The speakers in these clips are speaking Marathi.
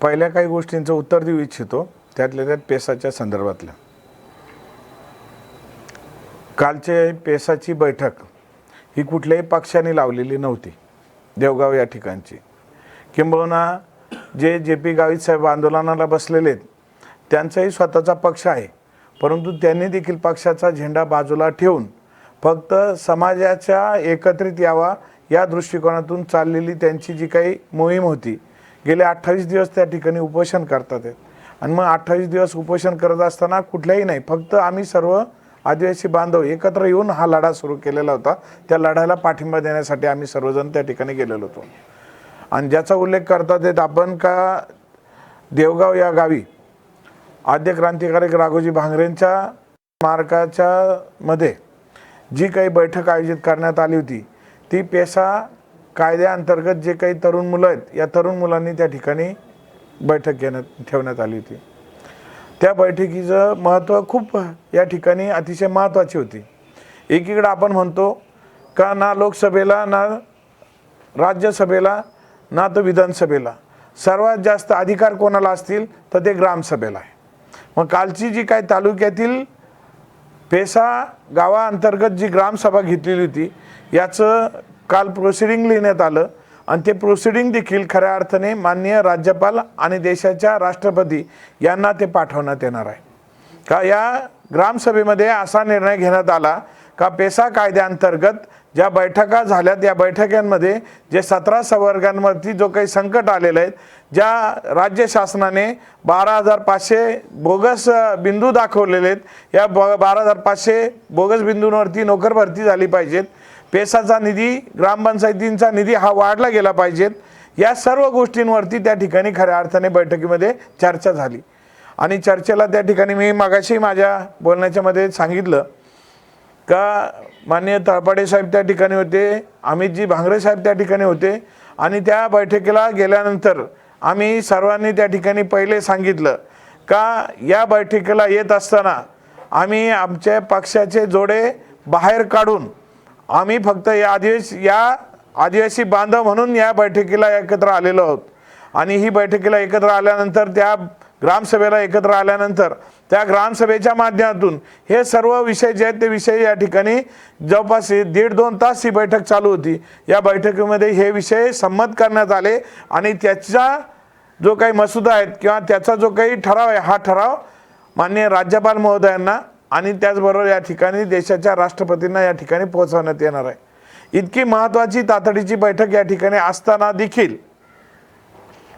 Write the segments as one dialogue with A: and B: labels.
A: पहिल्या काही गोष्टींचं उत्तर देऊ इच्छितो त्यातल्या त्यात पेसाच्या संदर्भातल्या. कालचे पेसाची बैठक ही कुठल्याही पक्षाने लावलेली नव्हती देवगाव या ठिकाणची. किंबहुना जे जे पी गावित साहेब आंदोलनाला बसलेले आहेत त्यांचाही स्वतःचा पक्ष आहे परंतु त्यांनी देखील पक्षाचा झेंडा बाजूला ठेवून फक्त समाजाच्या एकत्रित यावा या दृष्टिकोनातून चाललेली त्यांची जी काही मोहीम होती गेले अठ्ठावीस दिवस त्या ठिकाणी उपोषण करतात आहेत आणि मग अठ्ठावीस दिवस उपोषण करत असताना कुठल्याही नाही फक्त आम्ही सर्व आदिवासी बांधव एकत्र येऊन हा लढा सुरू केलेला होता. त्या लढ्याला पाठिंबा देण्यासाठी आम्ही सर्वजण त्या ठिकाणी गेलेलो होतो. आणि ज्याचा उल्लेख करतात येत आपण का देवगाव या गावी आद्य क्रांतिकारक राघोजी भांगरेंच्या स्मारकाच्या मध्ये जी काही बैठक आयोजित करण्यात आली होती ती पेसा कायद्याअंतर्गत जे काही तरुण मुलं आहेत या तरुण मुलांनी त्या ठिकाणी बैठक घेण्यात ठेवण्यात आली होती. त्या बैठकीचं महत्त्व खूप या ठिकाणी अतिशय महत्त्वाची होती. एकीकडं आपण म्हणतो का ना लोकसभेला ना राज्यसभेला ना तर विधानसभेला. सर्वात जास्त अधिकार कोणाला असतील तर ते ग्रामसभेला आहे. मग कालची जी काय तालुक्यातील पेसा गावाअंतर्गत जी ग्रामसभा घेतलेली होती याचं काल प्रोसिडिंग लिहिण्यात आलं. आणि ते प्रोसिडिंग देखील खऱ्या अर्थाने माननीय राज्यपाल आणि देशाच्या राष्ट्रपती यांना ते पाठवण्यात येणार आहे. का या ग्रामसभेमध्ये असा निर्णय घेण्यात आला का पेसा कायद्याअंतर्गत ज्या बैठका झाल्यात या बैठकांमध्ये जे सतरा संवर्गांवरती जो काही संकट आलेलं आहे ज्या राज्य शासनाने बारा हजार पाचशे बोगस बिंदू दाखवलेले आहेत या ब बारा हजार पाचशे बोगस बिंदूंवरती नोकर भरती झाली पाहिजेत. पेसाचा निधी ग्रामपंचायतींचा निधी हा वाढला गेला पाहिजेत या सर्व गोष्टींवरती त्या ठिकाणी खऱ्या अर्थाने बैठकीमध्ये चर्चा झाली. आणि चर्चेला त्या ठिकाणी मी मागाशी माझ्या बोलण्याच्यामध्ये सांगितलं का माननीय तळपाडे साहेब त्या ठिकाणी होते अमितजी भांगरे साहेब त्या ठिकाणी होते आणि त्या बैठकीला गेल्यानंतर आम्ही सर्वांनी त्या ठिकाणी पहिले सांगितलं का या बैठकीला येत असताना आम्ही आमच्या पक्षाचे जोडे बाहेर काढून आम्ही फक्त या आदिवासी या आदिवासी बांधव म्हणून या बैठकीला एकत्र आलेलो आहोत. आणि ही बैठकीला एकत्र आल्यानंतर त्या ग्रामसभेला एकत्र आल्यानंतर त्या ग्रामसभेच्या माध्यमातून हे सर्व विषय जे आहेत ते विषय या ठिकाणी जवळपास दीड दोन तास ही बैठक चालू होती. या बैठकीमध्ये हे विषय संमत करण्यात आले आणि त्याचा जो काही मसुदा आहेत किंवा त्याचा जो काही ठराव आहे हा ठराव माननीय राज्यपाल महोदयांना आणि त्याचबरोबर या ठिकाणी देशाच्या राष्ट्रपतींना या ठिकाणी पोहोचवण्यात येणार आहे. इतकी महत्त्वाची तातडीची बैठक या ठिकाणी असताना देखील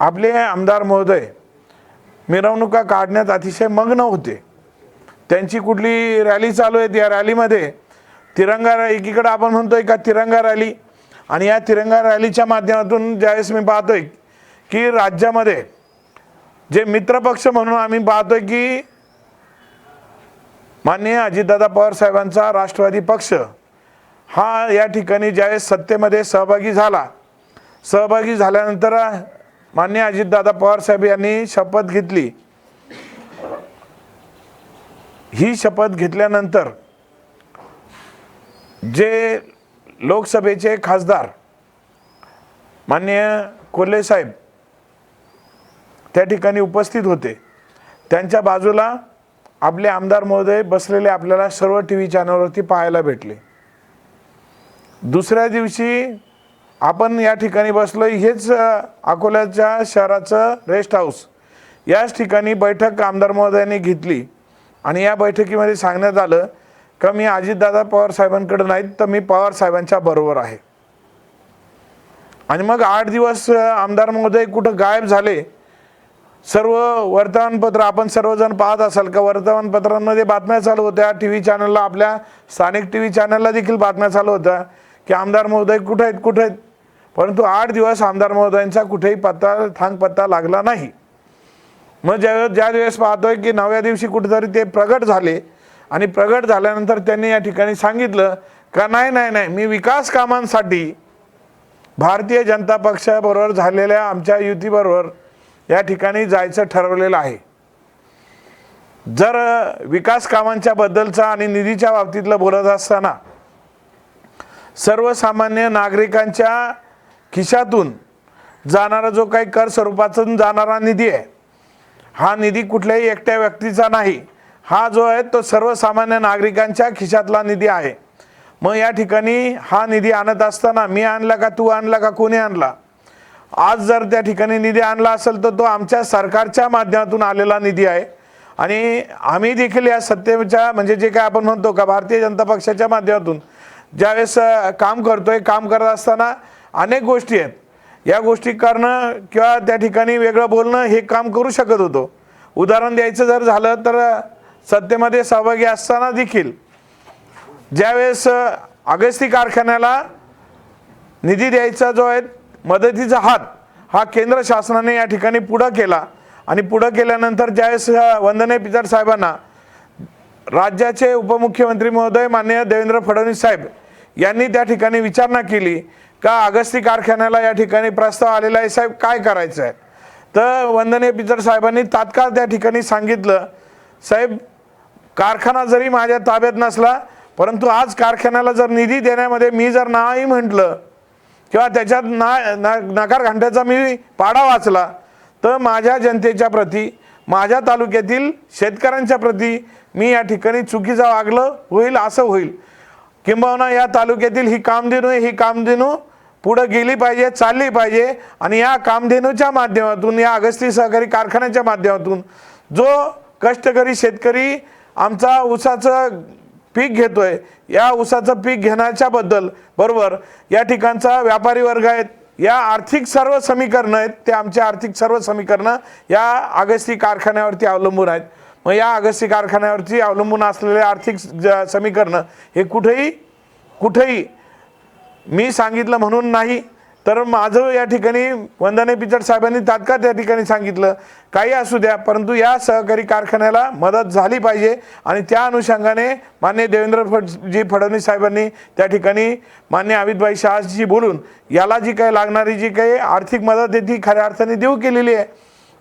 A: आपले आमदार महोदय मिरवणुका काढण्यात अतिशय मग्न होते. त्यांची कुठली रॅली चालू आहे या रॅलीमध्ये तिरंगा रॅली एकीकडे आपण म्हणतोय का तिरंगा रॅली आणि या तिरंगा रॅलीच्या माध्यमातून ज्यावेळेस मी पाहतोय की राज्यामध्ये जे मित्रपक्ष म्हणून आम्ही पाहतोय की माननीय अजितदादा पवार साहेबांचा राष्ट्रवादी पक्ष हा या ठिकाणी ज्यावेळेस सत्तेमध्ये सहभागी झाला सहभागी झाल्यानंतर मान्य अजितदादा पवार साहेब यांनी शपथ घेतली. ही शपथ घेतल्यानंतर जे लोकसभेचे खासदार माननीय कोल्हे साहेब त्या ठिकाणी उपस्थित होते. त्यांच्या बाजूला आपले आमदार महोदय बसलेले आपल्याला सर्व टी व्ही चॅनलवरती पाहायला भेटले. दुसऱ्या दिवशी आपण या ठिकाणी बसलो हेच अकोल्याच्या शहराचं रेस्ट हाऊस याच ठिकाणी बैठक आमदार महोदयांनी घेतली आणि या बैठकीमध्ये सांगण्यात आलं का मी अजितदादा पवार साहेबांकडे नाहीत तर मी पवार साहेबांच्या बरोबर आहे. आणि मग आठ दिवस आमदार महोदय कुठं गायब झाले सर्व वर्तमानपत्र आपण सर्वजण पाहत असाल का? वर्तमानपत्रांमध्ये बातम्या चालू होत्या. टी व्ही चॅनलला आपल्या स्थानिक टी व्ही चॅनलला देखील बातम्या चालू होत्या की आमदार महोदय कुठे आहेत कुठे आहेत? परंतु आठ दिवस आमदार महोदयांचा कुठेही पत्ता थांग पत्ता लागला नाही. मग ज्या ज्या दिवस पाहतोय की नवव्या दिवशी कुठेतरी ते प्रगट झाले आणि प्रगट झाल्यानंतर त्यांनी या ठिकाणी सांगितलं का नाही नाही नाही मी विकास कामांसाठी भारतीय जनता पक्षाबरोबर झालेल्या आमच्या युतीबरोबर या ठिकाणी जायचं ठरवलेलं आहे. जर विकास कामांच्या बद्दलचा आणि निधीच्या बाबतीतलं बोलत असताना सर्वसामान्य नागरिकांच्या खिशातून जाणारा जो काही कर स्वरूपातून जाणारा निधी आहे हा निधी कुठल्याही एकट्या व्यक्तीचा नाही. हा जो आहे तो सर्वसामान्य नागरिकांच्या खिशातला निधी आहे. मग या ठिकाणी हा निधी आणत असताना मी आणला का तू आणला का कोणी आणला? आज जर त्या ठिकाणी निधी आणला असेल तर तो आमच्या सरकारच्या माध्यमातून आलेला निधी आहे. आणि आम्ही देखील या सत्तेच्या म्हणजे जे काय आपण म्हणतो का भारतीय जनता पक्षाच्या माध्यमातून ज्यावेळेस काम करतोय काम करत असताना अनेक गोष्टी आहेत. या गोष्टी करणं किंवा त्या ठिकाणी वेगळं बोलणं हे काम करू शकत होतो. उदाहरण द्यायचं जर झालं तर सत्तेमध्ये सहभागी असताना देखील ज्यावेळेस अगस्ती कारखान्याला निधी द्यायचा जो आहे मदतीचा हात हा केंद्र शासनाने या ठिकाणी पुढं केला. आणि पुढं केल्यानंतर ज्यावेळेस वंदने पिचड साहेबांना राज्याचे उपमुख्यमंत्री महोदय मान्य देवेंद्र फडणवीस साहेब यांनी त्या ठिकाणी विचारणा केली का अगस्ती कारखान्याला या ठिकाणी प्रस्ताव आलेला आहे साहेब? काय करायचं आहे तर वंदने पितर साहेबांनी तात्काळ त्या ठिकाणी सांगितलं साहेब कारखाना जरी माझ्या ताब्यात नसला परंतु आज कारखान्याला जर निधी देण्यामध्ये मी जर नाही म्हटलं किंवा त्याच्यात ना ना- नकार घंट्याचा मी पाडा वाचला तर माझ्या जनतेच्या प्रती माझ्या तालुक्यातील शेतकऱ्यांच्या प्रती मी या ठिकाणी चुकीचं वागलं होईल असं होईल. किंबहुना या तालुक्यातील ही कामधेनू ही कामधेनू पुढं गेली पाहिजे चालली पाहिजे आणि या कामधेनूच्या माध्यमातून या अगस्ती सहकारी कारखान्याच्या माध्यमातून जो कष्टकरी शेतकरी आमचा ऊसाचं पीक घेतोय. या ऊसाचं पीक घेण्याच्या बद्दल बरोबर या ठिकाणचा व्यापारी वर्ग आहेत या आर्थिक सर्व समीकरणं आहेत ते आमचे आर्थिक सर्व समीकरणं या अगस्ती कारखान्यावरती अवलंबून आहेत. मग या अगस्ती कारखान्यावरती अवलंबून असलेले आर्थिक ज- समीकरणं हे कुठेही कुठेही मी सांगितलं म्हणून नाही तर माझं या ठिकाणी वंदने पिचड साहेबांनी तात्काळ त्या ठिकाणी सांगितलं काही असू द्या परंतु या सहकारी कारखान्याला मदत झाली पाहिजे आणि त्या अनुषंगाने मान्य देवेंद्र फडजी फडणवीस साहेबांनी त्या ठिकाणी मान्य अमितभाई शहाजी बोलून याला जी काही लागणारी जी काही आर्थिक मदत आहे ती खऱ्या अर्थाने देऊ केलेली आहे.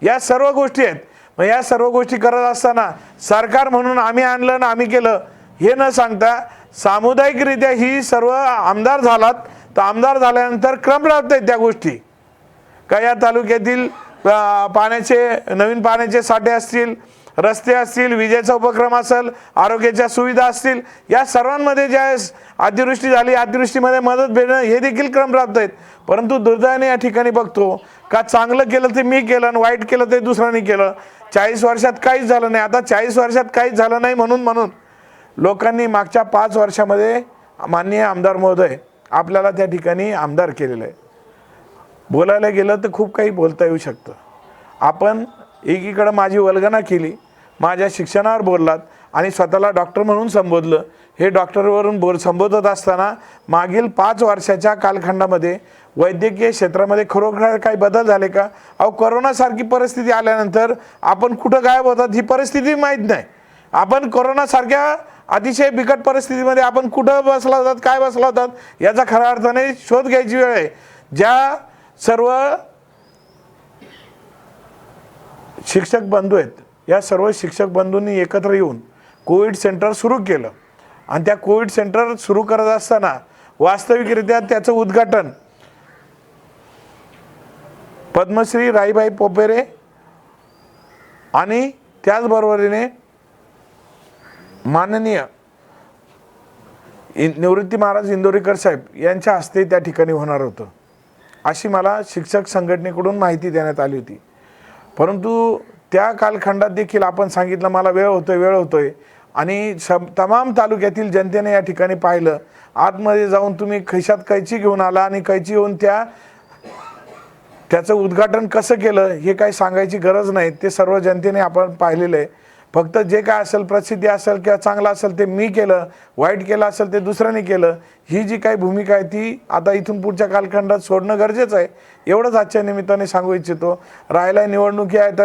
A: या सर्व गोष्टी आहेत. मग या सर्व गोष्टी करत असताना सरकार म्हणून आम्ही आणलं ना आम्ही केलं हे न सांगता सामुदायिकरित्या ही सर्व आमदार झालात तर आमदार झाल्यानंतर क्रम राहत आहेत त्या गोष्टी. का या तालुक्यातील पाण्याचे नवीन पाण्याचे साठे असतील रस्ते असतील विजेचा उपक्रम असेल आरोग्याच्या सुविधा असतील या सर्वांमध्ये ज्या अतिवृष्टी झाली अतिवृष्टीमध्ये मदत भेटणं हे देखील क्रम राबत आहेत परंतु दुर्दैवाने या ठिकाणी बघतो का चांगलं केलं ते मी केलं आणि वाईट केलं ते दुसऱ्याने केलं. चाळीस वर्षात काहीच झालं नाही. आता चाळीस वर्षात काहीच झालं नाही म्हणून म्हणून लोकांनी मागच्या पाच वर्षामध्ये माननीय आमदार महोदय आपल्याला त्या ठिकाणी आमदार केलेलं आहे. बोलायला गेलं तर खूप काही बोलता येऊ शकतं. आपण एकीकडं माझी वल्गना केली माझ्या शिक्षणावर बोललात आणि स्वतःला डॉक्टर म्हणून संबोधलं. हे डॉक्टरवरून बोल संबोधत असताना मागील पाच वर्षाच्या कालखंडामध्ये वैद्यकीय क्षेत्रामध्ये खरोखर काही बदल झाले का? अहो कोरोनासारखी परिस्थिती आल्यानंतर आपण कुठं गायब होतात ही परिस्थिती माहीत नाही. आपण कोरोनासारख्या अतिशय बिकट परिस्थितीमध्ये आपण कुठं बसला होतात काय बसला होतात याचा खऱ्या अर्थाने शोध घ्यायची वेळ आहे. ज्या सर्व शिक्षक बंधू आहेत या सर्व शिक्षक बंधूंनी एकत्र येऊन कोविड सेंटर सुरू केलं. आणि त्या कोविड सेंटर सुरू करत असताना वास्तविकरित्या त्याचं उद्घाटन पद्मश्री राईबाई पोपेरे आणि त्याचबरोबरीने माननीय निवृत्ती महाराज इंदोरीकर साहेब यांच्या हस्ते त्या ठिकाणी होणार होतं. अशी मला शिक्षक संघटनेकडून माहिती देण्यात आली होती. परंतु त्या कालखंडात देखील आपण सांगितलं मला वेळ होतोय वेळ होतोय. आणि सब तमाम तालुक्यातील जनतेने या ठिकाणी पाहिलं आतमध्ये जाऊन तुम्ही खिशात कैची घेऊन आला आणि कैची येऊन त्या त्याचं उद्घाटन कसं केलं हे काही सांगायची गरज नाही. ते सर्व जनतेने आपण पाहिलेलं आहे. फक्त जे काय असेल प्रसिद्धी असेल किंवा चांगलं असेल ते मी केलं वाईट केलं असेल ते दुसऱ्याने केलं ही जी काही भूमिका आहे ती आता इथून पुढच्या कालखंडात सोडणं गरजेचं आहे. एवढंच आजच्या निमित्ताने सांगू इच्छितो. राहिल्या निवडणुकी आहेत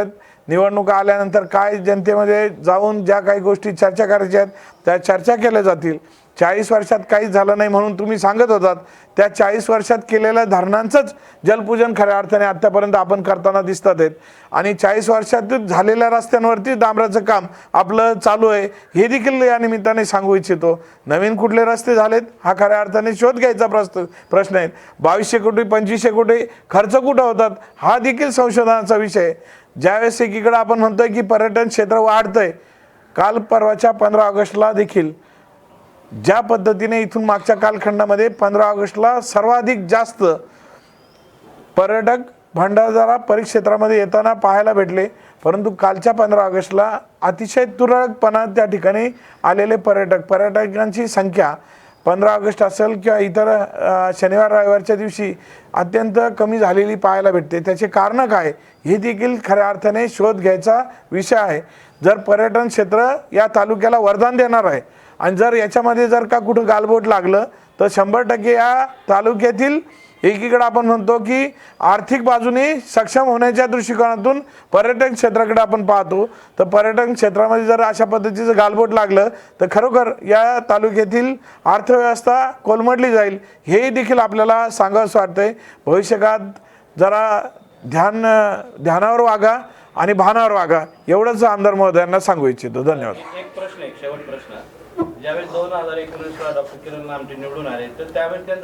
A: निवडणुका आल्यानंतर काय जनतेमध्ये जाऊन ज्या काही गोष्टी चर्चा करायच्या आहेत त्या चर्चा केल्या जातील. चाळीस वर्षात काहीच झालं नाही म्हणून तुम्ही सांगत होतात. त्या चाळीस वर्षात केलेल्या धरणांचंच जलपूजन खऱ्या अर्थाने आत्तापर्यंत आपण करताना दिसतात आहेत. आणि चाळीस वर्षात झालेल्या रस्त्यांवरती डांबराचं काम आपलं चालू आहे हे देखील या निमित्ताने सांगू इच्छितो. नवीन कुठले रस्ते झालेत हा खऱ्या अर्थाने शोध घ्यायचा प्रश्न प्रश्न आहे. बावीसशे कोटी पंचवीसशे कोटी खर्च कुठं होतात हा देखील संशोधनाचा विषय आहे. ज्यावेळेस एकीकडं आपण म्हणतोय की पर्यटन क्षेत्र वाढतंय काल परवाच्या पंधरा ऑगस्टला देखील ज्या पद्धतीने इथून मागच्या कालखंडामध्ये पंधरा ऑगस्टला सर्वाधिक जास्त पर्यटक भंडारदारा परिक्षेत्रामध्ये येताना पाहायला भेटले परंतु कालच्या पंधरा ऑगस्टला अतिशय तुरळकपणा त्या ठिकाणी आलेले पर्यटक पर्यटकांची संख्या पंधरा ऑगस्ट असेल किंवा इतर शनिवार रविवारच्या दिवशी अत्यंत कमी झालेली पाहायला भेटते. त्याचे कारणं काय? हे देखील खऱ्या अर्थाने शोध घ्यायचा विषय आहे. जर पर्यटन क्षेत्र या तालुक्याला वरदान देणार आहे आणि जर याच्यामध्ये जर का कुठं गालबोट लागलं तर शंभर टक्के या तालुक्यातील एकीकडे आपण म्हणतो की आर्थिक बाजूने सक्षम होण्याच्या दृष्टिकोनातून पर्यटन क्षेत्राकडे आपण पाहतो. तर पर्यटन क्षेत्रामध्ये जर अशा पद्धतीचं गालबोट लागलं तर खरोखर या तालुक्यातील अर्थव्यवस्था कोलमडली जाईल हे देखील आपल्याला सांगावंसं वाटतंय. भविष्यकाळात जरा ध्यान ध्यानावर वागा आणि भानावर वागा. एवढंच आमदार महोदयांना सांगू इच्छितो. धन्यवाद.
B: एक प्रश्न एक शेवट प्रश्न. ज्यावेळेस दोन हजार एकोणीसला डॉक्टर किरण आमटे निवडून आले तर त्यावेळेस त्यांचा